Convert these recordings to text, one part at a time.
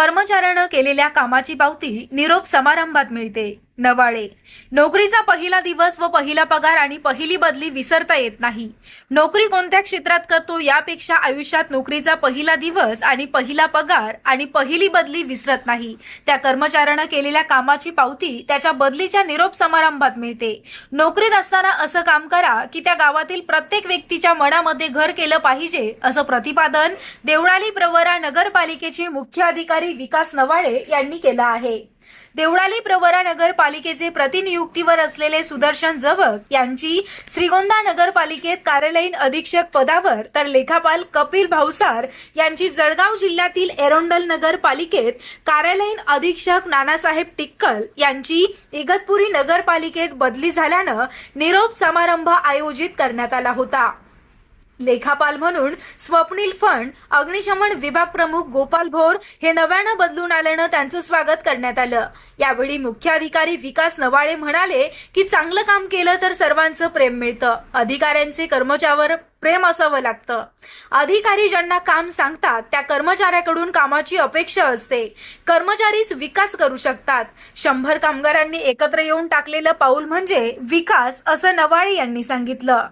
कर्मचाऱ्यानं केलेल्या कामाची पावती निरोप समारंभात मिळते. नवाळे. नोकरीचा पहिला दिवस व पहिला पगार आणि पहिली बदली विसरता येत नाही. नोकरी कोणत्या क्षेत्रात करतो यापेक्षा आयुष्यात नोकरीचा पहिला दिवस आणि पहिला पगार आणि पहिली बदली विसरत नाही. त्या कर्मचाऱ्यानं केलेल्या कामाची पावती त्याच्या बदलीच्या निरोप समारंभात मिळते. नोकरीत असताना असं काम करा की त्या गावातील प्रत्येक व्यक्तीच्या मनामध्ये घर केलं पाहिजे असं प्रतिपादन देवळाली प्रवरा नगरपालिकेचे मुख्य अधिकारी विकास नवाळे यांनी केलं आहे. देवळाली प्रवरा नगरपालिकेचे प्रतिनियुक्तीवर असलेले सुदर्शन जवक यांची श्रीगोंदा नगरपालिकेत कार्यालयीन अधीक्षक पदावर तर लेखापाल कपिल भाऊसार यांची जळगाव जिल्ह्यातील एरोंडल नगरपालिकेत कार्यालयीन अधीक्षक नानासाहेब टिक्कल यांची इगतपुरी नगरपालिकेत बदली झाल्यानं निरोप समारंभ आयोजित करण्यात आला होता. लेखापाल म्हणून स्वप्नील फंड अग्निशमन विभाग प्रमुख गोपाल भोर हे नव्यानं बदलून आल्यानं त्यांचं स्वागत करण्यात आलं. यावेळी मुख्य अधिकारी विकास नवाळे म्हणाले की चांगलं काम केलं तर सर्वांचं प्रेम मिळतं. अधिकाऱ्यांचे कर्मचाऱ्यावर प्रेम असावं लागतं. अधिकारी ज्यांना काम सांगतात त्या कर्मचाऱ्याकडून कामाची अपेक्षा असते. कर्मचारीच विकास करू शकतात. शंभर कामगारांनी एकत्र येऊन टाकलेलं पाऊल म्हणजे विकास असं नवाळे यांनी सांगितलं.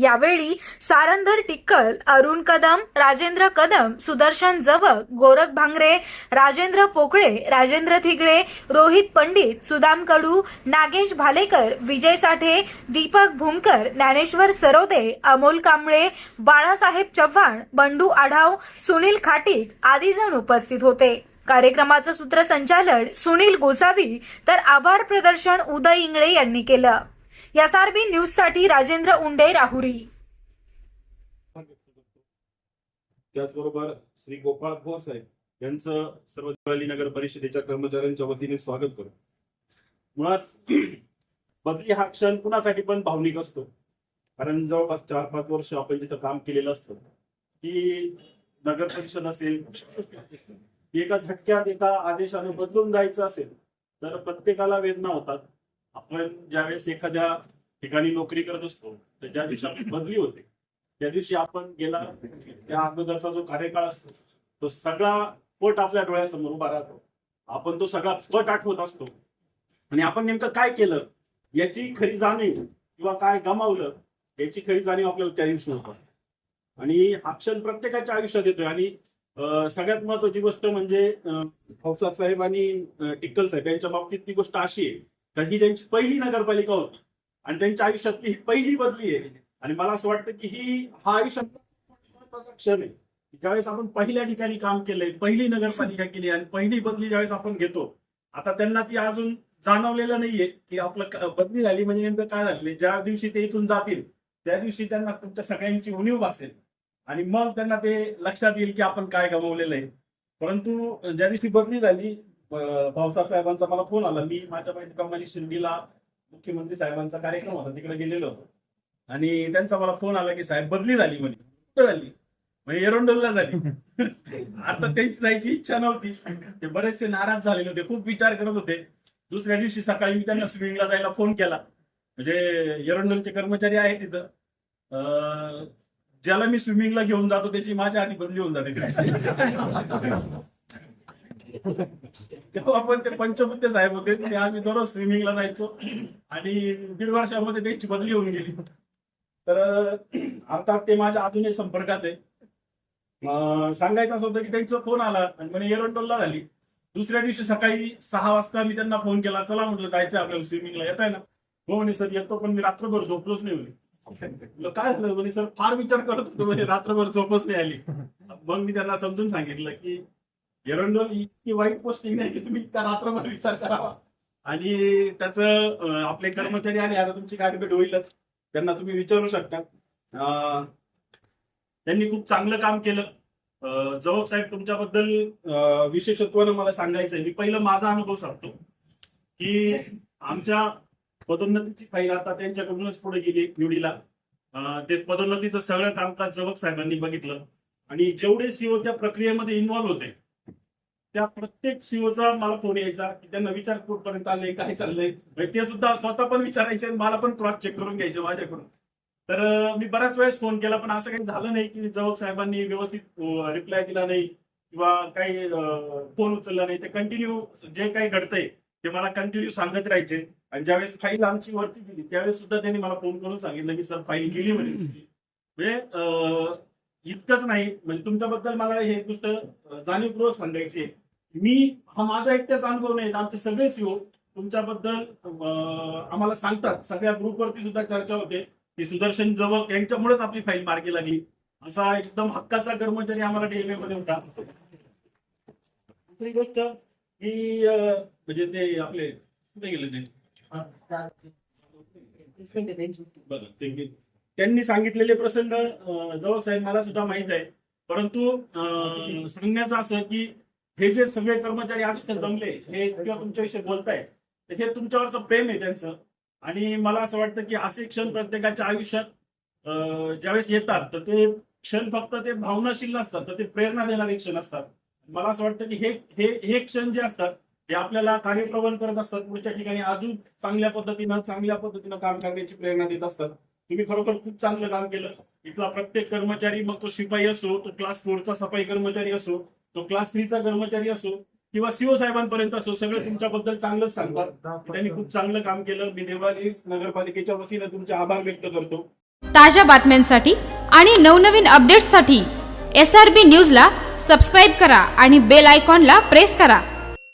यावेळी सारंधर टिक्कल अरुण कदम राजेंद्र कदम सुदर्शन जवक गोरख भांगरे राजेंद्र पोकळे राजेंद्र थिगळे रोहित पंडित सुदाम कडू नागेश भालेकर विजय साठे दीपक भूमकर ज्ञानेश्वर सरोदे अमोल कांबळे बाळासाहेब चव्हाण बंडू आढाव सुनील खाटीक आदी जण उपस्थित होते. कार्यक्रमाचं सूत्रसंचालन सुनील गोसावी तर आभार प्रदर्शन उदय इंगळे यांनी केलं. एसआरबी न्यूजसाठी राजेंद्र उंडे राहुरी. त्याचबरोबर श्री गोपाळ भोर साहेब यांचं सर्व दिवाळी नगर परिषदेच्या कर्मचाऱ्यांच्या वतीने स्वागत करतो मुळात बदली हा क्षण कुणासाठी पण भावनिक असतो. कारण जवळपास चार पाच वर्ष आपण तिथं काम केलेलं असतं की नगर परिषद असेल एका झटक्यात एका आदेशाने बदलून जायचं असेल तर प्रत्येकाला वेदना होतात. आपण ज्यावेळेस एखाद्या ठिकाणी नोकरी करत असतो तर ज्या दिवशी आपली बदली होते त्या दिवशी आपण गेला त्या अगोदरचा जो कार्यकाळ असतो तो सगळा पट आपल्या डोळ्यासमोर उभा राहतो. आपण तो सगळा पट आठवत असतो. आणि आपण नेमकं काय केलं याची खरी जाणीव किंवा काय गमावलं याची खरी जाणीव आपल्याला त्या दिवशी होत असते. आणि हा क्षण प्रत्येकाच्या आयुष्यात येतोय. आणि सगळ्यात महत्वाची गोष्ट म्हणजे हौसा साहेब आणि टिक्कल साहेब यांच्या बाबतीत ती गोष्ट अशी आहे. तर ही त्यांची पहिली नगरपालिका होती. आणि त्यांच्या आयुष्यातली ही पहिली बदली आहे. आणि मला असं वाटतं की ही हा आयुष्यात क्षण आहे. ज्यावेळेस आपण पहिल्या ठिकाणी काम केलंय पहिली नगरपालिका केली आणि पहिली बदली ज्यावेळेस आपण घेतो आता त्यांना ती अजून जाणवलेलं नाहीये की आपलं बदली झाली म्हणजे नेमकं काय झालं ज्या दिवशी ते इथून जातील त्या दिवशी त्यांना तुमच्या सगळ्यांची उणीव भासेल आणि मग त्यांना ते लक्षात येईल की आपण काय गमावलेलं आहे. परंतु ज्या दिवशी बदली झाली भाऊसाहेब साहेबांचा मला फोन आला. मी माझ्या माहितीप्रमाणे शिर्डीला मुख्यमंत्री साहेबांचा कार्यक्रम होता तिकडे गेलेलो होतो. आणि त्यांचा मला फोन आला की साहेब बदली झाली म्हणे. कुठं झाली? म्हणजे एरोंडलला झाली. अर्थात त्यांची जायची इच्छा नव्हती. ते बरेचसे नाराज झालेले होते खूप विचार करत होते. दुसऱ्या दिवशी सकाळी मी त्यांना स्विमिंगला जायला फोन केला. म्हणजे एरोंडलचे कर्मचारी आहेत तिथं. अं, ज्याला मी स्विमिंगला घेऊन जातो त्याची माझ्या आधी बदली होऊन जाते. तेव्हा आपण ते पंचमुद्दे साहेब होते ते आम्ही दररोज स्विमिंगला जायचो. आणि दीड वर्षामध्ये त्यांची बदली होऊन गेली. तर आता ते माझ्या अजूनही संपर्कात आहे. सांगायचं असं होतं की त्यांचा फोन आला आणि म्हणे एरोंडोलला झाली. दुसऱ्या दिवशी सकाळी सहा वाजता मी त्यांना फोन केला चला म्हटलं जायचं आपल्याला स्विमिंगला येत आहे ना? हो म्हणे सर येतो पण मी रात्रभर झोपलोच नाही म्हणे. काय झालं? म्हणे सर फार विचार करत होतो म्हणजे रात्रभर झोपच नाही आली. मग मी त्यांना समजून सांगितलं की एरंडोल इतकी वाईट पोस्टिंग नाही की तुम्ही त्या रात्रभर विचार करावा. आणि त्याचं आपले कर्मचारी आले आता तुमची गाठभेट होईलच. त्यांना तुम्ही विचारू शकता. अं, त्यांनी खूप चांगलं काम केलं. जवळ साहेब तुमच्याबद्दल विशेषत्वानं मला सांगायचं आहे मी पहिलं माझा अनुभव सांगतो की आमच्या पदोन्नतीची फाईल आता त्यांच्याकडूनच पुढे गेली निवडीला. ते पदोन्नतीचं सगळं कामकाज जवळ साहेबांनी बघितलं. आणि जेवढे सीओ त्या प्रक्रियेमध्ये इन्व्हॉल्व्ह होते त्या प्रत्येक सीओचा मला फोन यायचा की त्यांना विचार कुठपर्यंत आले काय चाललंय? म्हणजे ते सुद्धा स्वतः पण विचारायचे आणि मला पण क्रॉस चेक करून घ्यायचे माझ्याकडून. तर मी बऱ्याच वेळेस फोन केला पण असं काही झालं नाही की जवळ साहेबांनी व्यवस्थित रिप्लाय दिला नाही किंवा काही फोन उचलला नाही. ते कंटिन्यू जे काही घडतंय ते मला कंटिन्यू सांगत राहायचे. आणि ज्यावेळेस फाईल आमची वरती दिली त्यावेळेस सुद्धा त्यांनी मला फोन करून सांगितलं की सर फाईल गेली म्हणे तुमची. म्हणजे इतकंच नाही. म्हणजे तुमच्याबद्दल मला हे गोष्ट जाणीवपूर्वक सांगायची आहे. मी हा माझा एकट्याच अनुभव नाही आमचे सगळे सीओ तुमच्याबद्दल आम्हाला सांगतात. सगळ्या ग्रुपवरती सुद्धा चर्चा होते. की सुदर्शन जवळ यांच्यामुळेच आपली फाईल मार्गी लागली. असा एकदम हक्काचा कर्मचारी आम्हाला डीएमए मध्ये होता. दुसरी गोष्ट की म्हणजे ते आपले कुठे गेले ते? त्यांनी सांगितलेले प्रसंग जवळ साहेब मला सुद्धा माहीत आहे. परंतु सांगण्याचं असं की हे जे सगळे कर्मचारी आज जमले हे किंवा तुमच्याविषयी बोलताय तर हे तुमच्यावरचं प्रेम आहे त्यांचं. आणि मला असं वाटतं की असे क्षण प्रत्येकाच्या आयुष्यात ज्यावेळेस येतात तर ते क्षण फक्त ते भावनाशील नसतात तर ते प्रेरणा देणारे क्षण असतात. मला असं वाटतं की हे हे हे क्षण जे असतात ते आपल्याला कार्यप्रवण करत असतात पुढच्या ठिकाणी अजून चांगल्या पद्धतीनं चांगल्या पद्धतीनं काम करण्याची प्रेरणा देत असतात. तुम्ही खरोखर खूप चांगलं काम केलं. इथला प्रत्येक कर्मचारी मग तो शिपाई असो तो क्लास फोरचा सफाई कर्मचारी असो तो क्लास थ्रीचा कर्मचारी असो किंवा सीओ साहेबांपर्यंत असो सगळे तुमच्याबद्दल चांगलंच सांगतात. त्यांनी खूप चांगलं काम केलं. मी देवळाली नगरपालिकेच्या वतीनं तुमचे आभार व्यक्त करतो. ताज्या बातम्यांसाठी आणि नवनवीन अपडेट्ससाठी एस आर बी न्यूजला सबस्क्राईब करा आणि बेल आयकॉनला प्रेस करा.